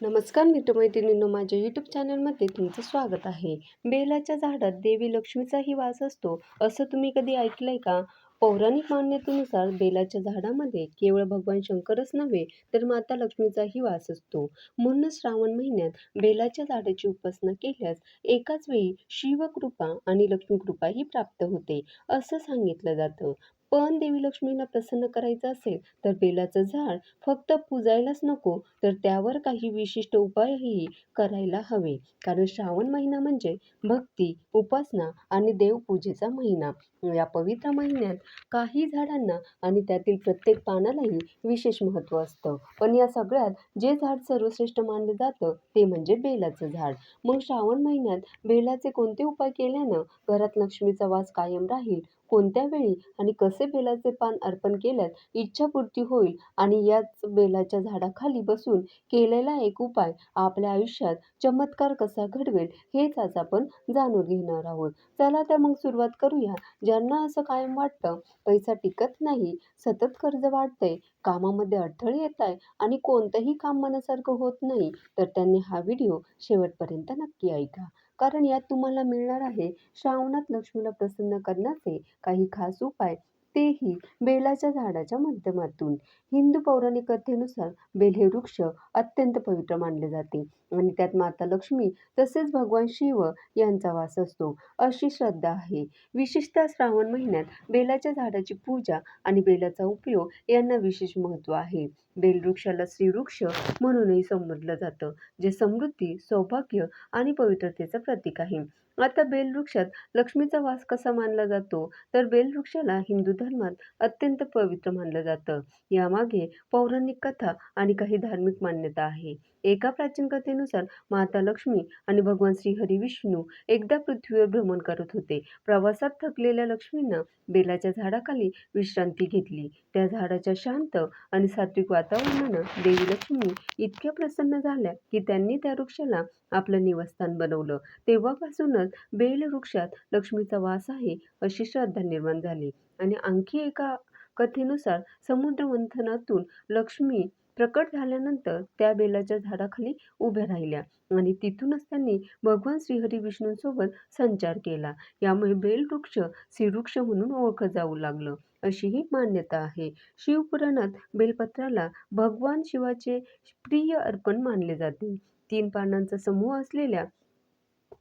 नमस्कार मित्रमैत्रिणींनो माझ्या यूट्यूब चॅनलमध्ये तुमचं स्वागत आहे. बेलाच्या झाडात देवी लक्ष्मीचाही वास असतो असं तुम्ही कधी ऐकलंय का? पौराणिक मान्यतेनुसार बेलाच्या झाडामध्ये केवळ भगवान शंकरच नव्हे तर माता लक्ष्मीचाही वास असतो. म्हणूनच श्रावण महिन्यात बेलाच्या झाडाची उपासना केल्यास एकाच वेळी शिवकृपा आणि लक्ष्मीकृपाही प्राप्त होते असं सांगितलं जातं. पण देवी लक्ष्मीला प्रसन्न करायचं असेल तर बेलाचं झाड फक्त पुजायलाच नको तर त्यावर काही विशिष्ट उपायही करायला हवे. कारण श्रावण महिना म्हणजे भक्ती उपासना आणि देवपूजेचा महिना. या पवित्र महिन्यात काही झाडांना आणि त्यातील प्रत्येक पानालाही विशेष महत्त्व असतं. पण या सगळ्यात जे झाड सर्वश्रेष्ठ मानलं जातं ते म्हणजे बेलाचं झाड. मग श्रावण महिन्यात बेलाचे कोणते उपाय केल्यानं घरात लक्ष्मीचा वास कायम राहील? कोणत्या वेळी आणि कसे बेलाचे पान अर्पण केल्यास इच्छापूर्ती होईल आणि याच बेलाच्या झाडाखाली बसून केलेला एक उपाय आपल्या आयुष्यात चमत्कार कसा घडवेल हेच आज आपण जाणून घेणार आहोत. चला तर मग सुरुवात करूया. ज्यांना असं कायम वाटतं पैसा टिकत नाही सतत कर्ज वाढतंय कामामध्ये अडथळे येत आहे आणि कोणतंही काम मनासारखं होत नाही तर त्यांनी हा व्हिडिओ शेवटपर्यंत नक्की ऐका. कारण यात तुम्हाला मिळणार आहे श्रावणात लक्ष्मीला प्रसन्न करण्याचे काही खास उपाय. तेही बेलाच्या झाडाच्या माध्यमातून. हिंदू पौराणिक कथेनुसार बेल हे वृक्ष अत्यंत पवित्र मानले जाते आणि त्यात माता लक्ष्मी तसेच भगवान शिव यांचा वास असतो अशी श्रद्धा आहे. विशेषतः श्रावण महिन्यात बेलाच्या झाडाची पूजा आणि बेलाचा उपयोग यांना विशेष महत्त्व आहे. बेल वृक्षाला श्रीवृक्ष म्हणूनही संबोधलं जातं जे समृद्धी सौभाग्य आणि पवित्रतेचं प्रतीक आहे. आता बेलवृक्षात लक्ष्मीचा वास कसा मानला जातो? तर बेलवृक्षाला हिंदू धर्मात अत्यंत पवित्र मानलं जातं. यामागे पौराणिक कथा आणि काही धार्मिक मान्यता आहे. एका प्राचीन कथेनुसार माता लक्ष्मी आणि भगवान श्री हरी विष्णू एकदा पृथ्वीवर भ्रमण करत होते. प्रवासात थकलेल्या लक्ष्मीनं बेलाच्या झाडाखाली विश्रांती घेतली. त्या झाडाच्या शांत आणि सात्विक वातावरणानं देवी लक्ष्मी इतक्या प्रसन्न झाल्या की त्यांनी त्या वृक्षाला आपलं निवासस्थान बनवलं. तेव्हापासूनच बेल वृक्षात लक्ष्मीचा वास आहे अशी श्रद्धा निर्माण झाली आणि आणखी एका कथेनुसार समुद्र मंथनातून लक्ष्मी प्रकट झाल्यानंतर त्या बेलाच्या झाडाखाली उभ्या राहिल्या आणि तिथूनच त्यांनी भगवान श्रीहरी विष्णूंसोबत संचार केला. यामुळे बेलवृक्ष श्रीवृक्ष म्हणून ओळखलं जाऊ लागलं. अशी ही मान्यता आहे. शिवपुराणात बेलपत्राला भगवान शिवाचे प्रिय अर्पण मानले जाते. तीन पानांचा समूह असलेल्या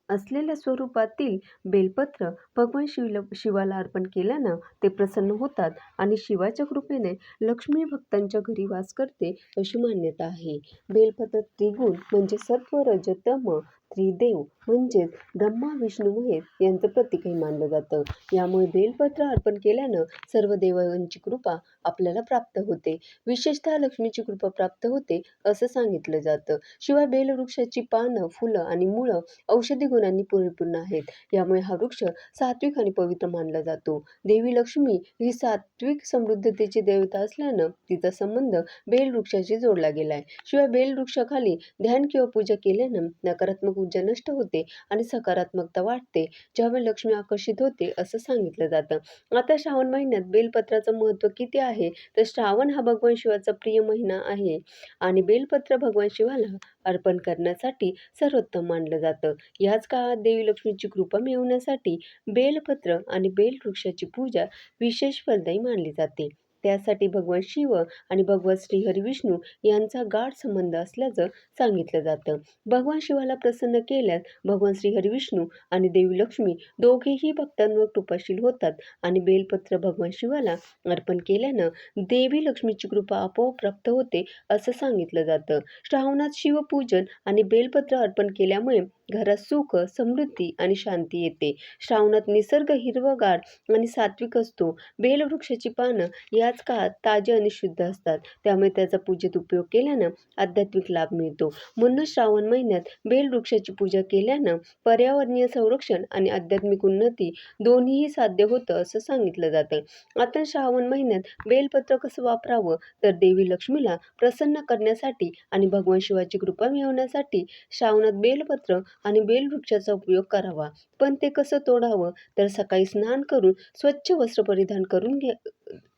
असलेल्या स्वरूपातील बेलपत्र भगवान शिवला शिवाला अर्पण केल्यानं ते प्रसन्न होतात आणि शिवाच्या कृपेने लक्ष्मी भक्तांच्या घरी वास करते अशी मान्यता आहे. बेलपत्र त्रिगुण म्हणजे सत्व रजतम त्रिदेव म्हणजेच ब्रह्मा विष्णू महेश यांचं प्रतीकही मानलं जातं. यामुळे बेलपत्र अर्पण केल्यानं सर्व देवांची कृपा आपल्याला प्राप्त होते. विशेषतः लक्ष्मीची कृपा प्राप्त होते असं सांगितलं जातं. शिवाय बेलवृक्षाची पानं फुलं आणि मुळं औषधी गुणांनी परिपूर्ण आहेत. यामुळे हा वृक्ष सात्विक आणि पवित्र मानला जातो. देवी लक्ष्मी ही सात्विक समृद्धतेची देवता असल्यानं तिचा संबंध बेल वृक्षाशी जोडला गेलाय. शिवाय बेल वृक्षाखाली ध्यान किंवा पूजा केल्यानं नकारात्मक ऊर्जा नष्ट होते आणि सकारात्मकता वाढते ज्यामुळे लक्ष्मी आकर्षित होते असं सांगितलं जातं. आता श्रावण महिन्यात बेलपत्राचं महत्त्व किती आहे? तर श्रावण हा भगवान शिवाचा प्रिय महिना आहे आणि बेलपत्र भगवान शिवाला अर्पण करण्यासाठी सर्वोत्तम मानलं जातं. याच काळात देवी लक्ष्मीची कृपा मिळवण्यासाठी बेलपत्र आणि बेलवृक्षाची पूजा विशेष फलदायी मानली जाते. त्यासाठी भगवान शिव आणि भगवान श्रीहरी विष्णू यांचा गाढ संबंध असल्याचं सांगितलं जातं. भगवान शिवाला प्रसन्न केल्यास भगवान श्रीहरी विष्णू आणि देवी लक्ष्मी दोघेही भक्तांवर कृपाशील होतात आणि बेलपत्र भगवान शिवाला अर्पण केल्यानं देवी लक्ष्मीची कृपा आपोआप प्राप्त होते असं सांगितलं जातं. श्रावणात शिवपूजन आणि बेलपत्र अर्पण केल्यामुळे घरात सुख समृद्धी आणि शांती येते. श्रावणात निसर्ग हिरवगार आणि सात्विक असतो. बेलवृक्षाची पानं याच काळात ताजे आणि शुद्ध असतात. त्यामुळे त्याचा पूजेत उपयोग केल्यानं आध्यात्मिक लाभ मिळतो. म्हणून श्रावण महिन्यात बेलवृक्षाची पूजा केल्यानं पर्यावरणीय संरक्षण आणि आध्यात्मिक उन्नती दोन्हीही साध्य होतं असं सांगितलं जातं. आता श्रावण महिन्यात बेलपत्र कसं वापरावं? तर देवी लक्ष्मीला प्रसन्न करण्यासाठी आणि भगवान शिवाची कृपा मिळवण्यासाठी श्रावणात बेलपत्र आणि बेलवृक्षाचा उपयोग करावा. पण ते कसं तोडावं? तर सकाळी स्नान करून स्वच्छ वस्त्र परिधान करून घे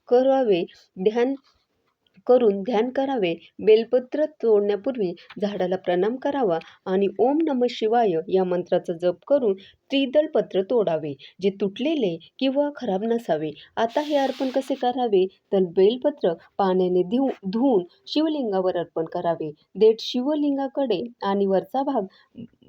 करावे ध्यान करून ध्यान करावे. बेलपत्र तोडण्यापूर्वी झाडाला प्रणाम करावा आणि ओम नम शिवाय या मंत्राचा जप करून त्रिदल पत्र तोडावे जे तुटलेले किंवा खराब नसावे. आता हे अर्पण कसे करावे? तर बेलपत्र पाण्याने धुऊ धुवून शिवलिंगावर अर्पण करावे. देठ शिवलिंगाकडे आणि वरचा भाग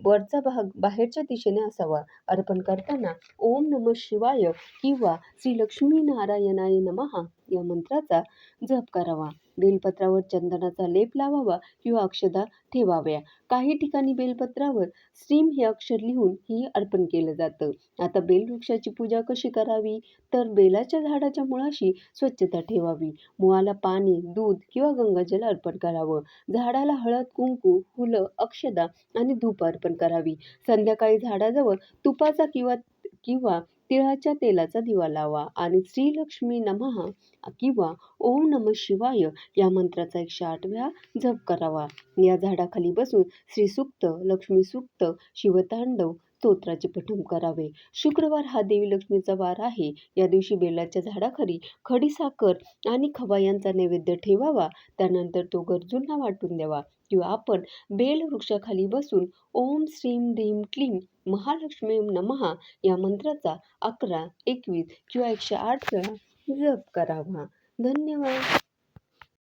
वरचा भाग बाहेरच्या दिशेने असावा. अर्पण करताना ओम नम शिवाय किंवा श्री लक्ष्मी नारायणाय नमहा या मंत्राचा जप करावा. बेलपत्रावर चंदनाचा लेप लावावा किंवा अक्षदा ठेवाव्या. काही ठिकाणी बेलपत्रावर श्रीम हे अक्षर लिहून ही अर्पण केलं जातं. आता बेलवृक्षाची पूजा कशी करावी? तर बेलाच्या झाडाच्या मुळाशी स्वच्छता ठेवावी. मुळाला पाणी दूध किंवा गंगाजल अर्पण करावं. झाडाला हळद कुंकू फुलं अक्षदा आणि धूप अर्पण करावी. संध्याकाळी झाडाजवळ तुपाचा किंवा किंवा तिळाच्या तेलाचा दिवा लावा आणि श्रीलक्ष्मी नमः किंवा ओम नम शिवाय या मंत्राचा एकशे आठ वेळा जप करावा. या झाडाखाली बसून श्रीसुक्त लक्ष्मी सुक्त शिवतांडव स्तोत्राचे पठण करावे. शुक्रवार हा देवी लक्ष्मीचा वार आहे. या दिवशी बेलाच्या झाडाखाली खडीसाखर आणि खवा यांचा नैवेद्य ठेवावा. त्यानंतर तो गरजूंना वाटून द्यावा. किंवा आपण बेल वृक्षाखाली बसून ओम श्रीम ह्रीम क्लीम महालक्ष्मी नमहा या मंत्राचा अकरा एकवीस किंवा एकशे आठ वेळा जप करावा. धन्यवाद.